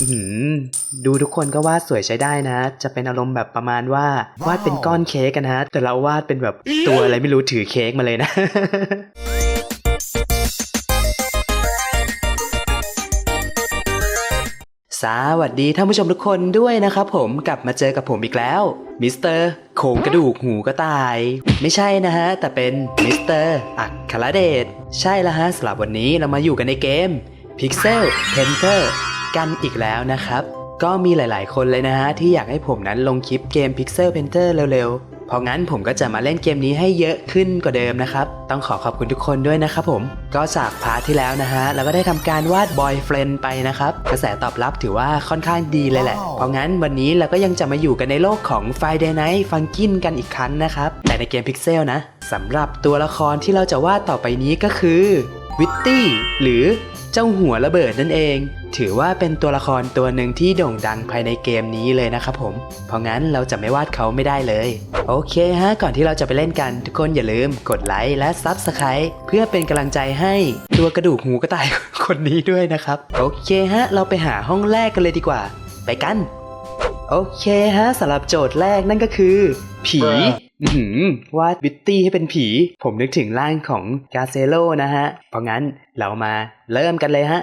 อื้อหือดูทุกคนก็วาดสวยใช้ได้นะ จะเป็นอารมณ์แบบประมาณว่าวาดเป็นก้อนเค้กกันนะแต่เราวาดเป็นแบบตัวอะไรไม่รู้ถือเค้กมาเลยนะสวัสดีท่านผู้ชมทุกคนด้วยนะครับผมกลับมาเจอกับผมอีกแล้วมิสเตอร์โครงกระดูกหูกระต่าย ไม่ใช่นะฮะ แต่เป็นมิสเตอร์อักคาเดชใช่แล้วฮะสำหรับวันนี้เรามาอยู่กันในเกม Pixel Painter กันอีกแล้วนะครับ ก็มีหลาย ๆ คนเลยนะฮะที่อยากให้ผมนั้นลงคลิปเกม Pixel Painter เร็ว ๆ เพราะงั้นผมก็จะมาเล่นเกมนี้ให้เยอะขึ้นกว่าเดิมนะครับ ต้องขอขอบคุณทุกคนด้วยนะครับผม ก็จากพาร์ทที่แล้วนะฮะเราก็ได้ทำการวาดบอยเฟรนไปนะครับ กระแสตอบรับถือว่าค่อนข้างดีเลยแหละ เพราะงั้นวันนี้เราก็ยังจะมาอยู่กันในโลกของ Friday Night Funkin กันอีกครั้งนะครับ แต่ในเกม Pixel นะสำหรับตัวละครที่เราจะวาดต่อไปนี้ก็คือวิตตี้หรือเจ้าหัวระเบิดนั่นเอง ถือว่าเป็นตัวละครตัวหนึ่งที่โด่งดังภายในเกมนี้เลยนะครับผม เพราะงั้นเราจะไม่วาดเขาไม่ได้เลย โอเคฮะ ก่อนที่เราจะไปเล่นกัน ทุกคนอย่าลืมกดไลค์และ Subscribe เพื่อเป็นกำลังใจให้ตัวกระดูกหูกระต่ายคนนี้ด้วยนะครับ โอเคฮะ เราไปหาห้องแรกกันเลยดีกว่า ไปกัน โอเคฮะสำหรับโจทย์แรกนั่นก็คือ ผีอื้อหือวาดวิตตี้ให้เป็นผี ผมนึกถึงร่างของกาเซโลนะฮะ เพราะงั้นเรามาเริ่มกันเลยฮะ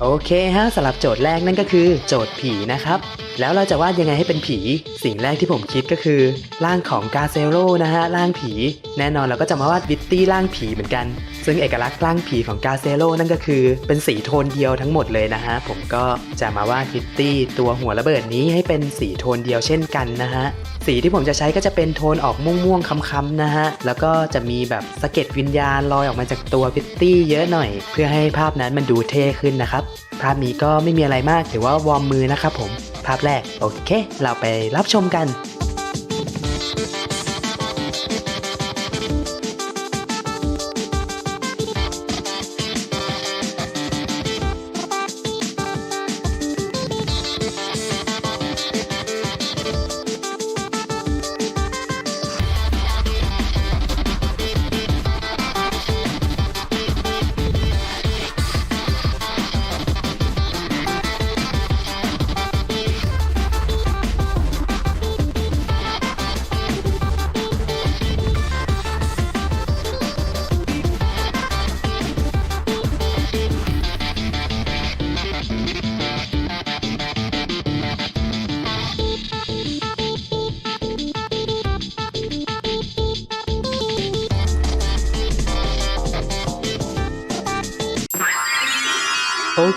โอเคฮะสำหรับโจทย์แรกนั่นก็คือโจทย์ผีนะครับ แล้วเราจะวาดยังไงให้เป็นผี สิ่งแรกที่ผมคิดก็คือ ร่างของกาเซโลนะฮะร่างผี แน่นอนเราก็จะมาวาดวิตตี้ร่างผีเหมือนกัน ซึ่งเอกลักษณ์ร่างผีของกาเซโลนั่นก็คือ เป็นสีโทนเดียวทั้งหมดเลยนะฮะ ผมก็จะมาวาดวิตตี้ตัวหัวระเบิดนี้ให้เป็นสีโทนเดียวเช่นกันนะฮะ สีที่ผมจะใช้ก็จะเป็นโทนออกม่วงๆค้ำๆนะฮะ แล้วก็จะมีแบบสะเก็ดวิญญาณลอยออกมาจากตัวพิตตี้เยอะหน่อย เพื่อให้ภาพนั้นมันดูเท่ขึ้นนะครับ ภาพนี้ก็ไม่มีอะไรมากถือว่าวอร์มมือนะครับผม ภาพแรกโอเค เราไปรับชมกัน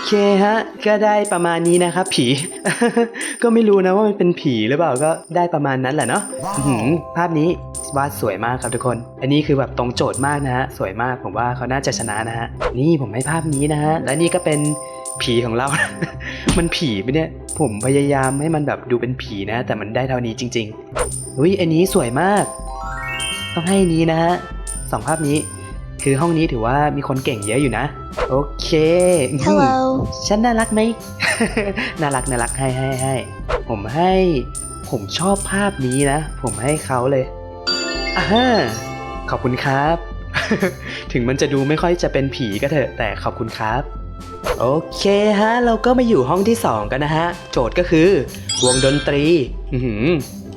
เคฮะ ก็ได้ประมาณนี้นะครับผี ก็ไม่รู้นะว่ามันเป็นผีหรือเปล่าก็ได้ประมาณนั้นแหละเนาะหือภาพนี้วาดสวยมากครับทุกคน อันนี้คือแบบตรงโจทย์มากนะฮะ สวยมากผมว่าเขาน่าจะชนะนะฮะ นี่ผมให้ภาพนี้นะฮะ และนี่ก็เป็นผีของเรา มันผีไหมเนี่ย ผมพยายามให้มันแบบดูเป็นผีนะ แต่มันได้เท่านี้จริงๆอุ้ยอันนี้สวยมาก ต้องให้นี้นะฮะสองภาพนี้ คือห้องนี้ถือว่ามีคนเก่งเยอะอยู่นะ โอเคอื้อหือ Hello ฉันน่ารักไหม น่ารักน่ารักให้ให้ให้ผมให้ ผมชอบภาพนี้นะ ผมให้เขาเลยอ่าฮะขอบคุณครับ ถึงมันจะดูไม่ค่อยจะเป็นผีก็เถอะ แต่ขอบคุณครับ โอเคฮะ เราก็มาอยู่ห้องที่2กันนะฮะ โจทย์ก็คือ วงดนตรีอื้อหือ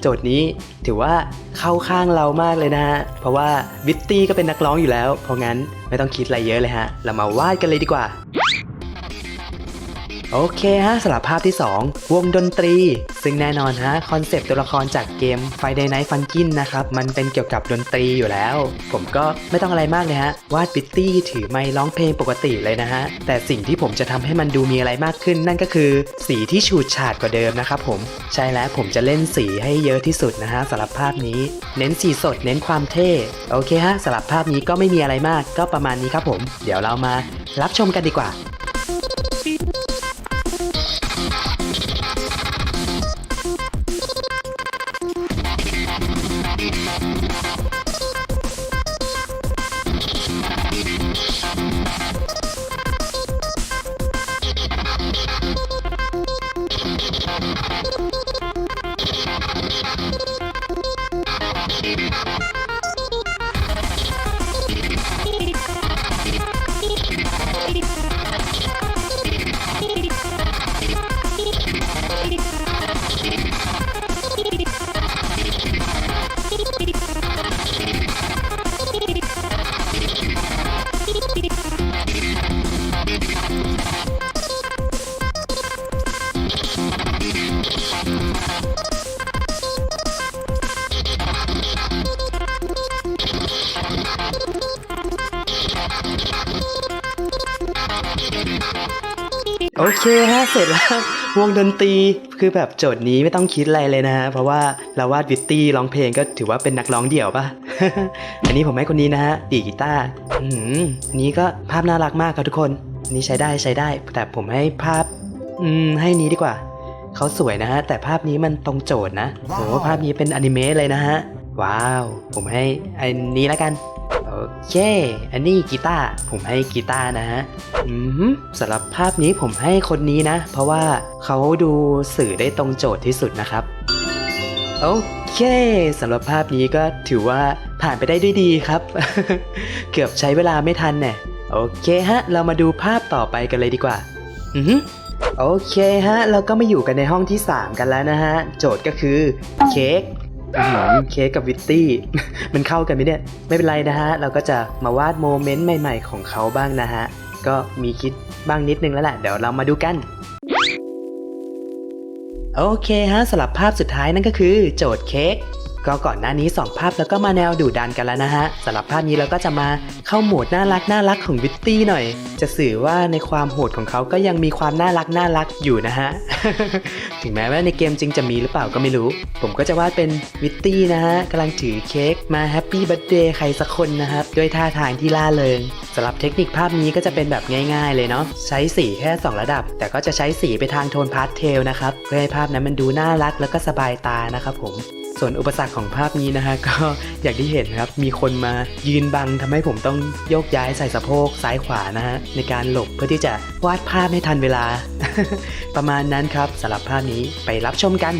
โจทย์นี้ถือว่าเข้าข้างเรามากเลยนะฮะ เพราะว่าวิตตี้ก็เป็นนักร้องอยู่แล้ว เพราะงั้นไม่ต้องคิดอะไรเยอะเลยฮะ เรามาวาดกันเลยดีกว่า โอเคฮะสำหรับภาพที่ 2 วงดนตรี ซึ่งแน่นอนฮะคอนเซปต์ตัวละครจากเกม Friday Night Funkin นะครับ มันเป็นเกี่ยวกับดนตรีอยู่แล้ว ผมก็ไม่ต้องอะไรมากเลยฮะ วาดปิตตี้ถือไมค์ร้องเพลงปกติเลยนะฮะ แต่สิ่งที่ผมจะทำให้มันดูมีอะไรมากขึ้น นั่นก็คือสีที่ฉูดฉาดกว่าเดิมนะครับผมใช่แล้วผมจะเล่นสีให้เยอะที่สุดนะฮะสำหรับภาพนี้ เน้นสีสดเน้นความเท่โอเคฮะสำหรับภาพนี้ก็ไม่มีอะไรมากก็ประมาณนี้ครับผม เดี๋ยวเรามารับชมกันดีกว่า โอเคฮะเสร็จแล้ววงดนตรีคือแบบโจทย์นี้ไม่ต้องคิดอะไรเลยนะฮะเพราะว่าเราวาดวิตตี้ร้องเพลงก็ถือว่าเป็นนักร้องเดี่ยวป่ะอันนี้ผมให้คนนี้นะฮะดีกีตาร์อืมอันนี้ก็ภาพน่ารักมากครับทุกคน นี้ใช้ได้ใช้ได้ แต่ผมให้ภาพ อืมให้นี้ดีกว่า เขาสวยนะฮะ แต่ภาพนี้มันตรงโจทย์นะโหภาพนี้เป็นอนิเมะเลยนะฮะ ว้าว ผมให้อันนี้แล้วกัน เค อันนี้กีตาร์ผมให้กีตาร์นะฮะอืมสำหรับภาพนี้ผมให้คนนี้นะ เพราะว่าเขาดูสื่อได้ตรงโจทย์ที่สุดนะครับ โอเคสำหรับภาพนี้ก็ถือว่าผ่านไปได้ด้วยดีครับ เกือบใช้เวลาไม่ทันเนี่ยโอเคฮะ เรามาดูภาพต่อไปกันเลยดีกว่า อือโอเคฮะ เราก็มาอยู่กันในห้องที่ 3 กันแล้วนะฮะ โจทย์ก็คือเค้ก เค้กกับวิตตี้ มันเข้ากันไหมเนี่ย ไม่เป็นไรนะฮะ เราก็จะมาวาดโมเมนต์ใหม่ๆของเขาบ้างนะฮะ ก็มีคิดบ้างนิดนึงแล้วแหละ เดี๋ยวเรามาดูกัน โอเคฮะสำหรับภาพสุดท้ายนั่นก็คือ โจทย์เค้ก ก็ก่อนหน้านี้ 2 ภาพแล้วก็มาแนวดุดันกันแล้วนะฮะสำหรับภาพนี้เราก็จะมาเข้าโหมดน่ารักน่ารักของวิตตี้หน่อย จะสื่อว่าในความโหดของเขาก็ยังมีความน่ารักน่ารักอยู่นะฮะ ถึงแม้ว่าในเกมจริงจะมีหรือเปล่าก็ไม่รู้ ผมก็จะวาดเป็นวิตตี้นะฮะกำลังถือเค้กมาแฮปปี้บั t เดย์ใครสักคนนะครับด้วยท่าทางที่ล่าเริงสำหรับเทคนิคภาพนี้ก็จะเป็นแบบง่าย ๆ เลยเนาะใช้สีแค่ 2 ระดับ แต่ก็จะใช้สีไปทางโทนพาสเทลนะครับเพื่อให้ภาพนั้นมันดูน่ารักแล้วก็สบายตานะครับผม ส่วนอุปสรรคของภาพนี้นะฮะก็อย่างที่เห็นครับมีคนมายืนบังทำให้ผมต้องโยกย้ายใส่สะโพกซ้ายขวานะฮะในการหลบเพื่อที่จะวาดภาพให้ทันเวลา ประมาณนั้นครับสำหรับภาพนี้ไปรับชมกัน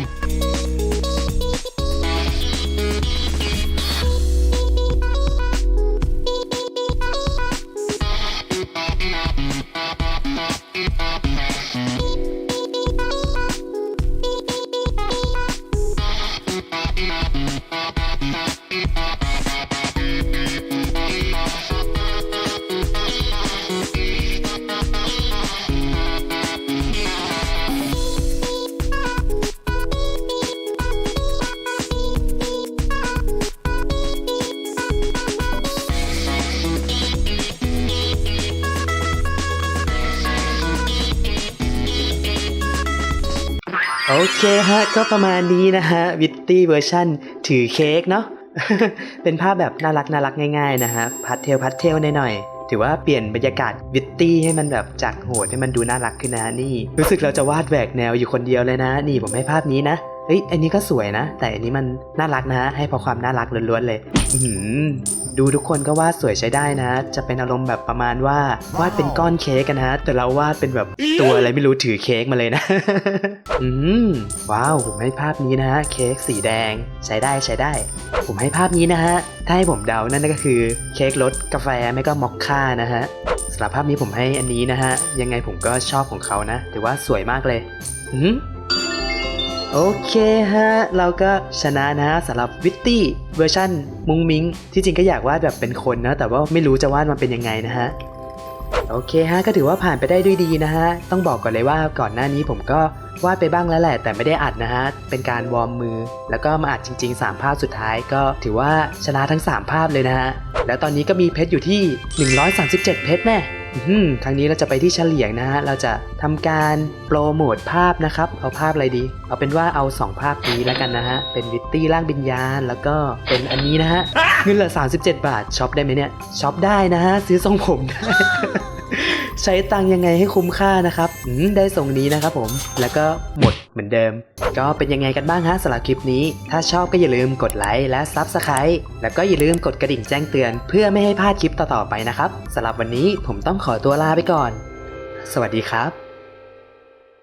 โอเคฮะ ก็ประมาณนี้นะฮะวิตตี้เวอร์ชันถือเค้กเนาะเป็นภาพแบบน่ารักน่ารักง่ายๆนะฮะพัดเทลพัดเทลหน่อยๆถือว่าเปลี่ยนบรรยากาศวิตตี้ให้มันแบบจากโหดให้มันดูน่ารักขึ้นนะนี่ รู้สึกเราจะวาดแหวกแนวอยู่คนเดียวเลยนะ นี่ผมให้ภาพนี้นะ ฮ้ยอันนี้ก็สวยนะ แต่อันนี้มันน่ารักนะฮะให้พอความน่ารักล้วนๆเลยอืดูทุกคนก็วาดสวยใช้ได้นะ จะเป็นอารมณ์แบบประมาณว่าวาดเป็นก้อนเค้กกันนะแต่เราวาดเป็นแบบตัวอะไรไม่รู้ถือเค้กมาเลยนะ อืมว้าวผมให้ภาพนี้นะฮะเค้กสีแดงใช้ได้ใช้ได้ ผมให้ภาพนี้นะฮะถ้าให้ผมเดานั่นก็คือเค้กรสกาแฟไม่ก็มอคค่านะฮะสำหรับภาพนี้ผมให้อันนี้นะฮะยังไงผมก็ชอบของเขานะถือว่าสวยมากเลยอืม โอเคฮะ เราก็ชนะนะฮะสำหรับวิตตี้เวอร์ชันมุงมิงที่จริงก็อยากวาดแบบเป็นคนนะ แต่ว่าไม่รู้จะวาดมันเป็นยังไงนะฮะ โอเคฮะ ก็ถือว่าผ่านไปได้ด้วยดีนะฮะ ต้องบอกก่อนเลยว่าก่อนหน้านี้ผมก็วาดไปบ้างแล้วแหละ แต่ไม่ได้อัดนะฮะ เป็นการวอร์มมือ แล้วก็มาอัดจริง ๆ 3 ภาพสุดท้ายก็ถือว่าชนะทั้ง 3 ภาพเลยนะฮะ แล้วตอนนี้ก็มีเพชรอยู่ที่ 137 เพชรแน่ ครั้งนี้เราจะไปที่เฉลียงนะฮะ เราจะทำการโปรโมทภาพนะครับ เอาภาพอะไรดี เอาเป็นว่าเอา 2 ภาพนี้แล้วกันนะฮะ เป็นวิตตี้ร่างบิญญาณ แล้วก็เป็นอันนี้นะฮะ เงินเหลือ37 บาทช็อปได้ไหมเนี่ย ช็อปได้นะฮะ ซื้อทรงผมได้ ใช้ตังยังไงให้คุ้มค่านะครับอืมได้ทรงนี้นะครับผม แล้วก็หมดเหมือนเดิม ก็เป็นยังไงกันบ้างฮะสำหรับคลิปนี้ ถ้าชอบก็อย่าลืมกดไลค์และซับสไครต์แล้วก็อย่าลืมกดกระดิ่งแจ้งเตือน เพื่อไม่ให้พลาดคลิปต่อๆไปนะครับสำหรับวันนี้ผมต้องขอตัวลาไปก่อน สวัสดีครับ